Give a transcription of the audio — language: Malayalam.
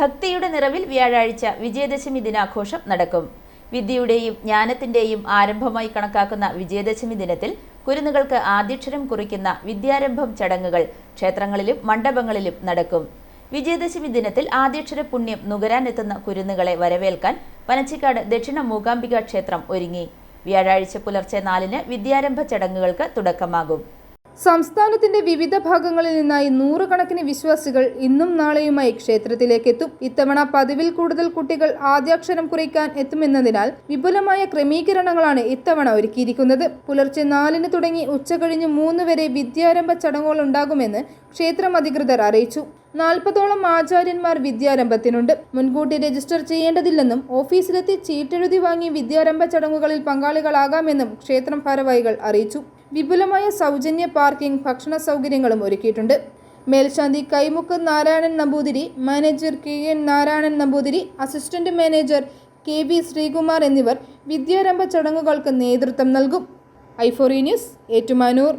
ഭക്തിയുടെ നിറവിൽ വ്യാഴാഴ്ച വിജയദശമി ദിനാഘോഷം നടക്കും. വിദ്യയുടെയും ജ്ഞാനത്തിന്റെയും ആരംഭമായി കണക്കാക്കുന്ന വിജയദശമി ദിനത്തിൽ കുരുന്നുകൾക്ക് ആദ്യക്ഷരം കുറിക്കുന്ന വിദ്യാരംഭം ചടങ്ങുകൾ ക്ഷേത്രങ്ങളിലും മണ്ഡപങ്ങളിലും നടക്കും. വിജയദശമി ദിനത്തിൽ ആദ്യക്ഷര പുണ്യം നുകരാൻ എത്തുന്ന കുരുന്നുകളെ വരവേൽക്കാൻ പനച്ചിക്കാട് ദക്ഷിണ മൂകാംബിക ക്ഷേത്രം ഒരുങ്ങി. വ്യാഴാഴ്ച പുലർച്ചെ നാലിന് വിദ്യാരംഭ ചടങ്ങുകൾക്ക് തുടക്കമാകും. സംസ്ഥാനത്തിന്റെ വിവിധ ഭാഗങ്ങളിൽ നിന്നായി നൂറുകണക്കിന് വിശ്വാസികൾ ഇന്നും നാളെയുമായി ക്ഷേത്രത്തിലേക്ക് എത്തും ഇത്തവണ പതിവിൽ കൂടുതൽ കുട്ടികൾ ആദ്യാക്ഷരം കുറിക്കാൻ എത്തുമെന്നതിനാൽ വിപുലമായ ക്രമീകരണങ്ങളാണ് ഇത്തവണ ഒരുക്കിയിരിക്കുന്നത്. പുലർച്ചെ നാലിന് തുടങ്ങി ഉച്ചകഴിഞ്ഞ് മൂന്ന് വരെ വിദ്യാരംഭ ചടങ്ങുകൾ ഉണ്ടാകുമെന്ന് ക്ഷേത്രം അധികൃതർ അറിയിച്ചു. നാൽപ്പതോളം ആചാര്യന്മാർ വിദ്യാരംഭത്തിനുണ്ട്. മുൻകൂട്ടി രജിസ്റ്റർ ചെയ്യേണ്ടതില്ലെന്നും ഓഫീസിലെത്തി ചീട്ടെഴുതി വാങ്ങി വിദ്യാരംഭ ചടങ്ങുകളിൽ പങ്കാളികളാകാമെന്നും ക്ഷേത്രം ഭാരവാഹികൾ അറിയിച്ചു. വിപുലമായ സൗജന്യ പാർക്കിംഗ് ഭക്ഷണ സൗകര്യങ്ങളും ഒരുക്കിയിട്ടുണ്ട്. മേൽശാന്തി Kaimukku Narayanan Namboothiri manager K N Narayanan Namboothiri assistant manager K V Sreekumar എന്നിവർ വിദ്യാരംഭ ചടങ്ങുകൾക്ക് നേതൃത്വം നൽകും. ഐഫോറി ന്യൂസ് ഏറ്റുമാനൂർ.